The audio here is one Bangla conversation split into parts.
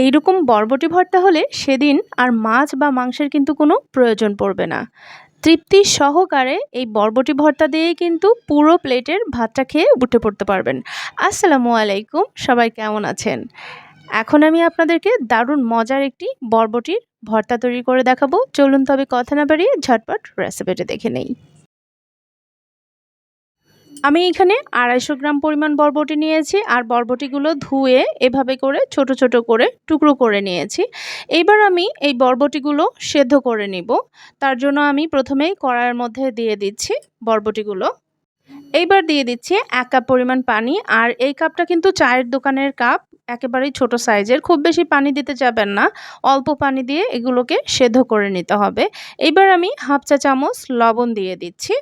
এইরকম বরবটি ভর্তা হলে সেদিন আর মাছ বা মাংসের কিন্তু কোনো প্রয়োজন পড়বে না। তৃপ্তি সহকারে এই বরবটি ভর্তা দিয়েই কিন্তু পুরো প্লেটের ভাতটা খেয়ে উঠে পড়তে পারবেন। আসসালামু আলাইকুম, সবাই কেমন আছেন? এখন আমি আপনাদেরকে দারুণ মজার একটি বরবটির ভর্তা তৈরি করে দেখাবো। চলুন তবে কথা না বাড়িয়ে ঝটপট রেসিপিটা দেখে নেই। আমি এখানে আড়াইশো গ্রাম পরিমাণ বরবটি নিয়েছি আর বরবটিগুলো ধুয়ে এভাবে করে ছোট ছোট করে টুকরো করে নিয়েছি। এইবার আমি এই বরবটিগুলো সেদ্ধ করে নিব। তার জন্য আমি প্রথমেই কড়াইয়ের মধ্যে দিয়ে দিচ্ছি বরবটিগুলো। এইবার দিয়ে দিচ্ছি এক কাপ পরিমাণ পানি আর এই কাপটা কিন্তু চায়ের দোকানের কাপ। একেবারেই ছোট সাইজের, খুব বেশি পানি দিতে যাবেন না। অল্প পানি দিয়ে এগুলোকে সেদ্ধ করে নিতে হবে। এইবার আমি হাফ চা চামচ লবণ দিয়ে দিচ্ছি।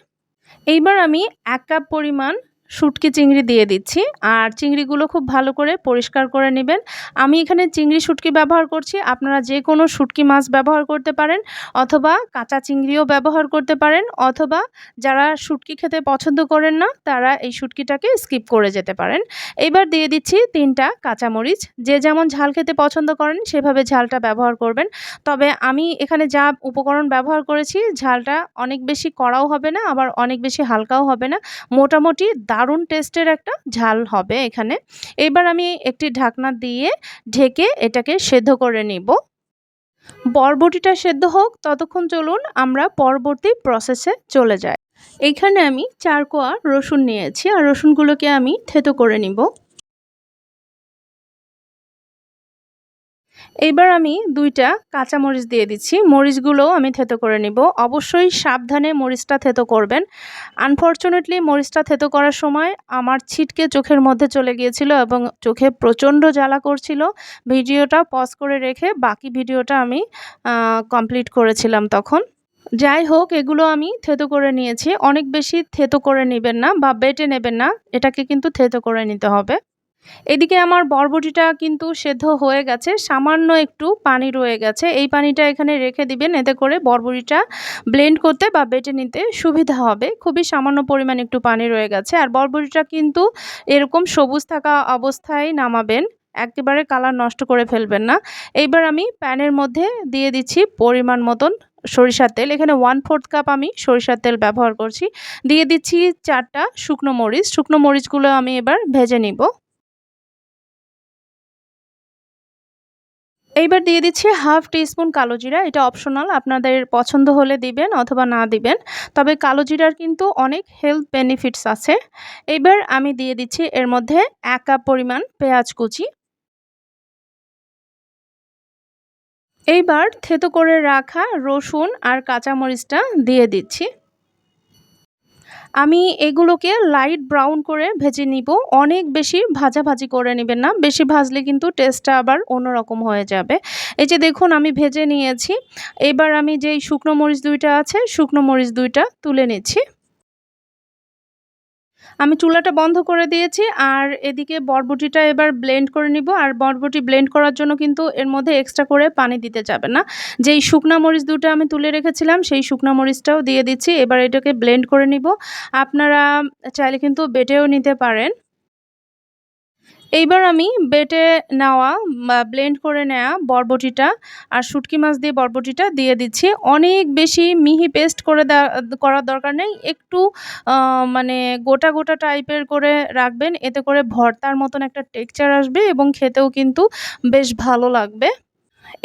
এইবার আমি এক কাপ পরিমাণ শুটকি চিংড়ি দিয়ে দিচ্ছি। আর চিংড়িগুলো খুব ভালো করে পরিষ্কার করে নেবেন। আমি এখানে চিংড়ি শুটকি ব্যবহার করছি। আপনারা যে কোনো শুটকি মাছ ব্যবহার করতে পারেন অথবা কাঁচা চিংড়িও ব্যবহার করতে পারেন অথবা যারা শুটকি খেতে পছন্দ করেন না, তারা এই শুটকিটাকে স্কিপ করে যেতে পারেন। এবার দিয়ে দিচ্ছি তিনটা কাঁচামরিচ। যে যেমন ঝাল খেতে পছন্দ করেন, সেভাবে ঝালটা ব্যবহার করবেন। তবে আমি এখানে যা উপকরণ ব্যবহার করেছি, ঝালটা অনেক বেশি কড়াও হবে না, আবার অনেক বেশি হালকাও হবে না। মোটামুটি দারুণ টেস্টের একটা ঝাল হবে এখানে। এবার আমি একটি ঢাকনা দিয়ে ঢেকে এটাকে সেদ্ধ করে নিব। বরবটিটা সেদ্ধ হোক, ততক্ষণ চলুন আমরা পরবর্তী প্রসেসে চলে যাই। এখানে আমি চার কোয়া রসুন নিয়েছি, আর রসুনগুলোকে আমি থেতো করে নিব। এইবার আমি দুইটা কাঁচা মরিচ দিয়ে দিচ্ছি। মরিচগুলোও আমি থেতো করে নিব। অবশ্যই সাবধানে মরিচটা থেতো করবেন। আনফর্চুনেটলি মরিচটা থেতো করার সময় আমার ছিটকে চোখের মধ্যে চলে গিয়েছিল এবং চোখে প্রচণ্ড জ্বালা করছিল। ভিডিওটা পজ করে রেখে বাকি ভিডিওটা আমি কমপ্লিট করেছিলাম তখন। যাই হোক, এগুলো আমি থেতো করে নিয়েছি। অনেক বেশি থেতো করে নেবেন না বা বেটে নেবেন না। এটাকে কিন্তু থেতো করে নিতে হবে। এদিকে আমার বরবটিটা কিন্তু সেদ্ধ হয়ে গেছে, সামান্য একটু পানি রয়ে গেছে। এই পানিটা এখানে রেখে দিবেন, এতে করে বরবটিটা ব্লেন্ড করতে বা বেটে নিতে সুবিধা হবে। খুবই সামান্য পরিমাণ একটু পানি রয়ে গেছে। আর বরবটিটা কিন্তু এরকম সবুজ থাকা অবস্থায় নামাবেন, একেবারে কালার নষ্ট করে ফেলবেন না। এইবার আমি প্যানের মধ্যে দিয়ে দিচ্ছি পরিমাণ মতন সরিষার তেল। এখানে ওয়ান ফোর্থ কাপ আমি সরিষার তেল ব্যবহার করছি। দিয়ে দিচ্ছি চারটা শুকনো মরিচ। শুকনো মরিচগুলো আমি এবার ভেজে নিব। এইবার দিয়ে দিচ্ছি হাফ টিস্পুন কালো জিরা। এটা অপশনাল, আপনাদের পছন্দ হলে দিবেন অথবা না দিবেন। তবে কালো জিরার কিন্তু অনেক হেলথ বেনিফিটস আছে। এইবার আমি দিয়ে দিচ্ছি এর মধ্যে এক কাপ পরিমাণ পেঁয়াজ কুচি। এইবার থেতো করে রাখা রসুন আর কাঁচামরিচটা দিয়ে দিচ্ছি। আমি এগুলোকে লাইট ব্রাউন করে ভেজে নিব। অনেক বেশি ভাজাভাজি করে নেবেন না। বেশি ভাজলে কিন্তু টেস্টটা আবার অন্যরকম হয়ে যাবে। এই যে দেখুন, আমি ভেজে নিয়েছি। এবার আমি যেই শুকনো মরিচ দুইটা আছে, শুকনো মরিচ দুইটা তুলে নিচ্ছি। আমি চুলাটা বন্ধ করে দিয়েছি আর এদিকে বরবটিটা এবার ব্লেন্ড করে নিব আর বরবটি ব্লেন্ড করার জন্য কিন্তু এর মধ্যে এক্সট্রা করে পানি দিতে যাবে না। যেই শুকনা মরিচ দুটো আমি তুলে রেখেছিলাম, সেই শুকনা মরিচটাও দিয়ে দিচ্ছি। এবার এটাকে ব্লেন্ড করে নিব। আপনারা চাইলে কিন্তু বেটেও নিতে পারেন। এইবার আমি বেটে নেওয়া ব্লেন্ড করে নেওয়া বরবটিটা আর শুটকি মাছ দিয়ে বরবটিটা দিয়ে দিচ্ছি। অনেক বেশি মিহি পেস্ট করে করার দরকার নেই। একটু মানে গোটা গোটা টাইপের করে রাখবেন। এতে করে ভর্তার মতন একটা টেক্সচার আসবে এবং খেতেও কিন্তু বেশ ভালো লাগবে।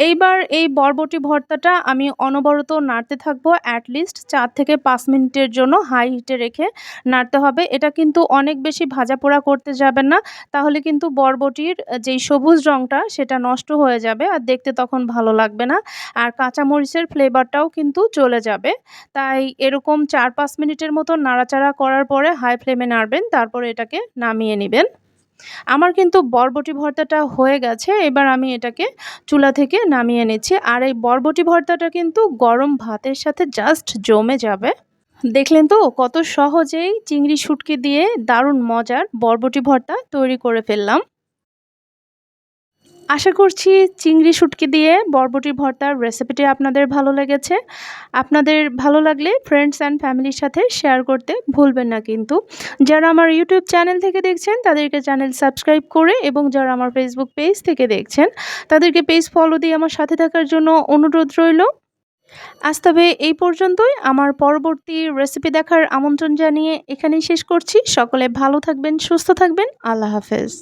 এইবার এই বরবটি ভর্তাটা আমি অনবরত নাড়তে থাকব অ্যাটলিস্ট চার থেকে পাঁচ মিনিটের জন্য হাই হিটে রেখে নাড়তে হবে। এটা কিন্তু অনেক বেশি ভাজা পোড়া করতে যাবেন না। তাহলে কিন্তু বরবটির যেই সবুজ রঙটা সেটা নষ্ট হয়ে যাবে আর দেখতে তখন ভালো লাগবে না। আর কাঁচামরিচের ফ্লেভারটাও কিন্তু চলে যাবে। তাই এরকম চার পাঁচ মিনিটের মতো নাড়াচাড়া করার পরে হাই ফ্লেমে নাড়বেন, তারপরে এটাকে নামিয়ে নেবেন। আমার কিন্তু বরবটি ভর্তাটা হয়ে গেছে। এবার আমি এটাকে চুলা থেকে নামিয়ে নিচ্ছি। আর এই বরবটি ভর্তাটা কিন্তু গরম ভাতের সাথে জাস্ট জমে যাবে। দেখলেন তো কত সহজেই চিংড়ি শুটকি দিয়ে দারুণ মজার বরবটি ভর্তা তৈরি করে ফেললাম। আশা করছি চিংড়ি শুটকি দিয়ে বরবটি ভর্তার রেসিপিটি আপনাদের ভালো লেগেছে। আপনাদের ভালো লাগলে ফ্রেন্ডস অ্যান্ড ফ্যামিলির সাথে শেয়ার করতে ভুলবেন না কিন্তু। যারা আমার ইউটিউব চ্যানেল থেকে দেখছেন, তাদেরকে চ্যানেল সাবস্ক্রাইব করে এবং যারা আমার ফেসবুক পেজ থেকে দেখছেন, তাদেরকে পেজ ফলো দিয়ে আমার সাথে থাকার জন্য অনুরোধ রইল। আজ তবে এই পর্যন্তই। আমার পরবর্তী রেসিপি দেখার আমন্ত্রণ জানিয়ে এখানেই শেষ করছি। সকলে ভালো থাকবেন, সুস্থ থাকবেন। আল্লাহ হাফেজ।